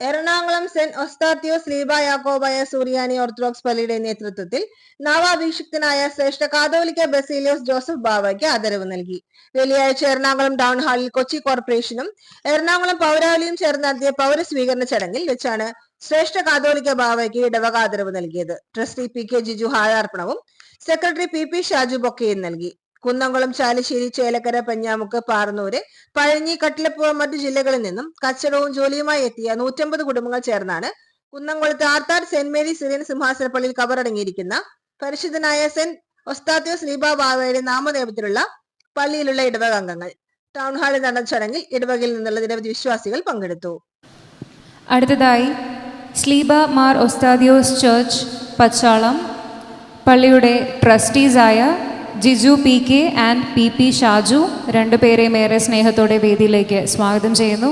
Ernakulam saint Osthathios ലീബ യാക്കോബായ സൂറിയാനി ഓർത്തഡോക്സ് പള്ളിയുടെ നേതൃത്വത്തിൽ നവാഭിഷിക്തനായ ശ്രേഷ്ഠ കാതോലിക്ക ബസീലിയോസ് ജോസഫ് ബാവയ്ക്ക് ആദരവ് നൽകി. വെള്ളിയാഴ്ച എറണാകുളം ടൗൺ ഹാളിൽ കൊച്ചി കോർപ്പറേഷനും എറണാകുളം പൗരാവലിയും ചേർന്ന് നടത്തിയ പൗരസ്വീകരണ ചടങ്ങിൽ വെച്ചാണ് ശ്രേഷ്ഠ കാതോലിക്ക ബാവയ്ക്ക് ഇടവക ആദരവ് നൽകിയത്. ട്രസ്റ്റി പി കെ ജിജു ഹാരാർപ്പണവും സെക്രട്ടറി പി പി ഷാജു ബൊക്കെയും നൽകി. കുന്നംകുളം ചാലിശ്ശേരി ചേലക്കര പഞ്ഞാമുക്ക് പാറന്നൂര് പഴഞ്ഞി കട്ടിലപ്പുഴ മറ്റു ജില്ലകളിൽ നിന്നും കച്ചടവും ജോലിയുമായി എത്തിയ നൂറ്റമ്പത് കുടുംബങ്ങൾ ചേർന്നാണ് കുന്നംകുളത്ത് ആർത്താർ സെന്റ് മേരി സിറിയൻ സിംഹാസനപ്പള്ളിയിൽ കബറടങ്ങിയിരിക്കുന്ന പരിശുദ്ധനായ സെന്റ് ഒസ്താത്യോസ് ലീബ ബാവയുടെ നാമദേവത്തിലുള്ള പള്ളിയിലുള്ള ഇടവക അംഗങ്ങൾ. ടൗൺ ഹാളിൽ നടന്ന ചടങ്ങിൽ ഇടവകയിൽ നിന്നുള്ള നിരവധി വിശ്വാസികൾ പങ്കെടുത്തു. അടുത്തതായി സ്ലീബ മാർ ഒസ്താദിയോസ് ചർച്ച് പച്ചാളം പള്ളിയുടെ ട്രസ്റ്റീസായ Jiju P K and P P Shaju രണ്ടുപേരെയും ഏറെ സ്നേഹത്തോടെ വേദിയിലേക്ക് സ്വാഗതം ചെയ്യുന്നു.